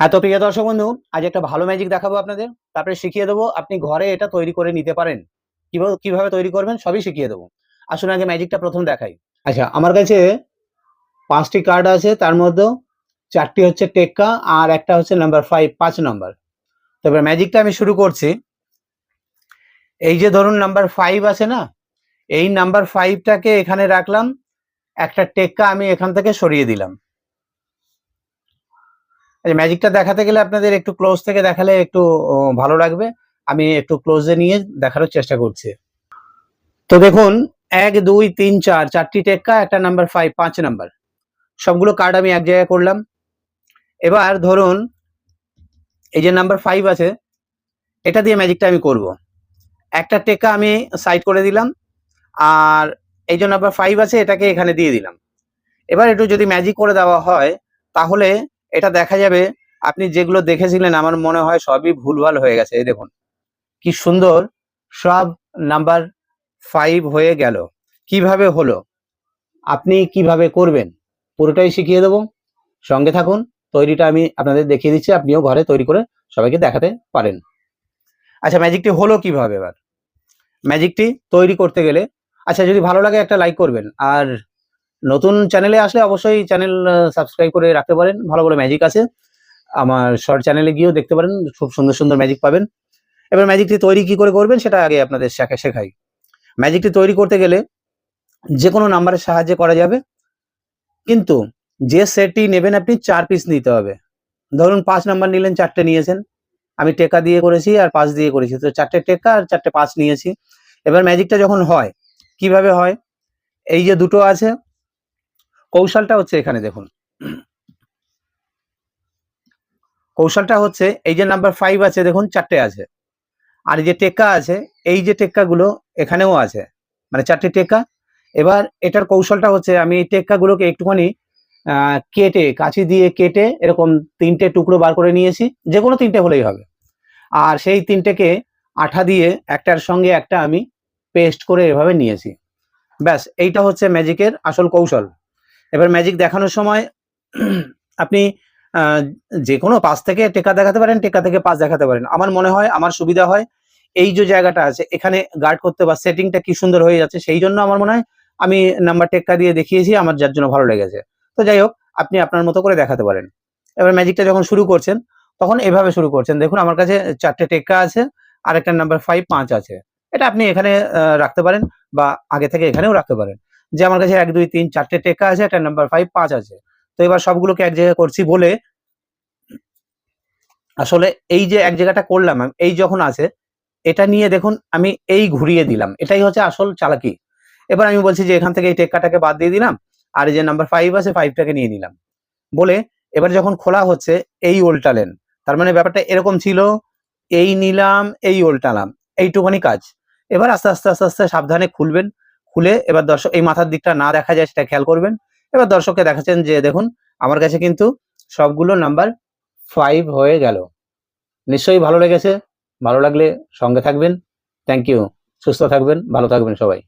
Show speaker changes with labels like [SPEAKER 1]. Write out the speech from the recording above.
[SPEAKER 1] হ্যাঁ তো প্রিয় দর্শক বন্ধু, আজ একটা ভালো ম্যাজিক দেখাবো আপনাদের। তারপরে শিখিয়ে দেবো আপনি ঘরে এটা তৈরি করে নিতে পারেন। কীভাবে কীভাবে তৈরি করবেন সবই শিখিয়ে দেবো। আসুন আগে ম্যাজিকটা প্রথম দেখাই। আচ্ছা আমার কাছে পাঁচটি কার্ড আছে, তার মধ্যে চারটি হচ্ছে টেক্কা আর একটা হচ্ছে নাম্বার ফাইভ পাঁচ নাম্বার তারপরে ম্যাজিকটা আমি শুরু করছি। এই যে ধরুন নাম্বার ফাইভ আছে না, এই নাম্বার ফাইভটাকে এখানে রাখলাম, একটা টেক্কা আমি এখান থেকে সরিয়ে দিলাম। এই ম্যাজিকটা দেখাতে গেলে আপনাদের একটু ক্লোজ থেকে দেখালে একটু ভালো লাগবে। আমি একটু ক্লোজে নিয়ে দেখানোর চেষ্টা করছি। তো দেখুন, এক, দুই, তিন, চার, চারটি টেক্কা, একটা নাম্বার ফাইভ পাঁচ নাম্বার সবগুলো কার্ড আমি এক জায়গায় করলাম। এবার ধরুন, এই যে নাম্বার ফাইভ আছে, এটা দিয়ে ম্যাজিকটা আমি করব। একটা টেক্কা আমি সাইড করে দিলাম, আর এই যে নাম্বার ফাইভ আছে, এটাকে এখানে দিয়ে দিলাম। এবার একটু যদি ম্যাজিক করে দেওয়া হয়, তাহলে এটা দেখা যাবে, আপনি যেগুলো দেখেছিলেন আমার মনে হয় সবই ভুলভাল হয়ে গেছে। এই দেখুন, কি সুন্দর সব নাম্বার ফাইভ হয়ে গেল। কীভাবে হলো? আপনি কীভাবে করবেন? পুরোটাই শিখিয়ে দেবো। সঙ্গে থাকুন, তৈরিটা আমি আপনাদের দেখিয়ে দিচ্ছি, আপনিও ঘরে তৈরি করে সবাইকে দেখাতে পারেন। আচ্ছা ম্যাজিকটি হলো কীভাবে এবার? ম্যাজিকটি তৈরি করতে গেলে আচ্ছা যদি ভালো লাগে একটা লাইক করবেন, আর নতুন চ্যানেলে আসলে অবশ্যই চ্যানেল সাবস্ক্রাইব করে রাখতে পারেন। ভালো ভালো ম্যাজিক আছে। আমার শর্ট চ্যানেলে গিয়েও দেখতে পারেন। খুব সুন্দর সুন্দর ম্যাজিক পাবেন। এবার ম্যাজিকটি তৈরি কি করে করবেন সেটা আগে আপনাদের শেখা শেখাই। ম্যাজিকটি তৈরি করতে গেলে যে কোনো নাম্বারের সাহায্যে করা যাবে। কিন্তু যে সেটটি নেবেন আপনি চার পিস নিতে হবে। ধরুন পাঁচ নাম্বার নিলেন, চারটে নিয়েছেন। আমি টেকা দিয়ে করেছি আর পাঁচ দিয়ে করেছি। তো চারটে টেকা আর চারটে পাঁচ নিয়েছি। এবার ম্যাজিকটা যখন হয়, কীভাবে হয়? এই যে দুটো আছে কৌশলটা হচ্ছে এখানে দেখুন। কৌশলটা হচ্ছে এই যে নাম্বার ফাইভ আছে, দেখুন চারটে আছে। আর যে টেক্কা আছে, এই যে টেক্কাগুলো এখানেও আছে। মানে চারটে টেক্কা। এবার এটার কৌশলটা হচ্ছে আমি এই টেক্কাগুলোকে একটুখানি কেটে, কাঁচি দিয়ে কেটে এরকম তিনটে টুকরো বার করে নিয়েছি। যে কোনো তিনটে হলেই হবে। আর সেই তিনটেকে আঠা দিয়ে একটার সঙ্গে একটা আমি পেস্ট করে এভাবে নিয়েছি। ব্যাস, এইটা হচ্ছে ম্যাজিকের আসল কৌশল। এবার ম্যাজিক দেখানোর সময় আপনি যে কোনো পাশ থেকে টেকা দেখাতে পারেন, টেকা থেকে পাশ দেখাতে পারেন। আমার মনে হয়, আমার সুবিধা হয়, এই যে জায়গাটা আছে, এখানে গার্ড করতে বা সেটিংটা কি সুন্দর হয়ে যাচ্ছে, সেই জন্য আমার মনে হয়, আমি নাম্বার টেক্কা দিয়ে দেখিয়েছি, আমার যার জন্য ভালো লেগেছে। তো যাই হোক, আপনি আপনার মতো করে দেখাতে পারেন। এবার ম্যাজিকটা যখন শুরু করছেন, তখন এভাবে শুরু করছেন। দেখুন, আমার কাছে চারটে টেক্কা আছে আর একটা নাম্বার ফাইভ পাঁচ আছে। এটা আপনি এখানে রাখতে পারেন বা আগে থেকে এখানেও রাখতে পারেন। যে আমার কাছে এক, দুই, তিন, চারটে টেক্কা আছে, একটা নাম্বার ফাইভ পাঁচ আছে। তো এবার সবগুলোকে এক জায়গায় করছি বলে আসলে এই যে এক জায়গাটা করলাম এই যখন আছে, এটা নিয়ে দেখুন আমি এই ঘুরিয়ে দিলাম। এটাই হচ্ছে আসল চালাকি। এবার আমি বলছি যে এখান থেকে এই টেক্কাটাকে বাদ দিয়ে দিলাম, আর এই যে নাম্বার ফাইভ আছে ফাইভটাকে নিয়ে নিলাম। বলে এবার যখন খোলা হচ্ছে, এই উল্টালেন তার মানে ব্যাপারটা এরকম ছিল, এই নিলাম, এই উল্টালাম, এইটুখানি কাজ। এবার আস্তে আস্তে আস্তে আস্তে সাবধানে খুলবেন। খুলে এবার দর্শক, এই মাথার দিকটা না দেখা যায় সেটা খেয়াল করবেন। এবার দর্শককে দেখাচ্ছেন যে দেখুন, আমার কাছে কিন্তু সবগুলো নাম্বার ফাইভ হয়ে গেল। নিশ্চয়ই ভালো লেগেছে। ভালো লাগলে সঙ্গে থাকবেন। থ্যাংক ইউ সুস্থ থাকবেন। ভালো থাকবেন সবাই।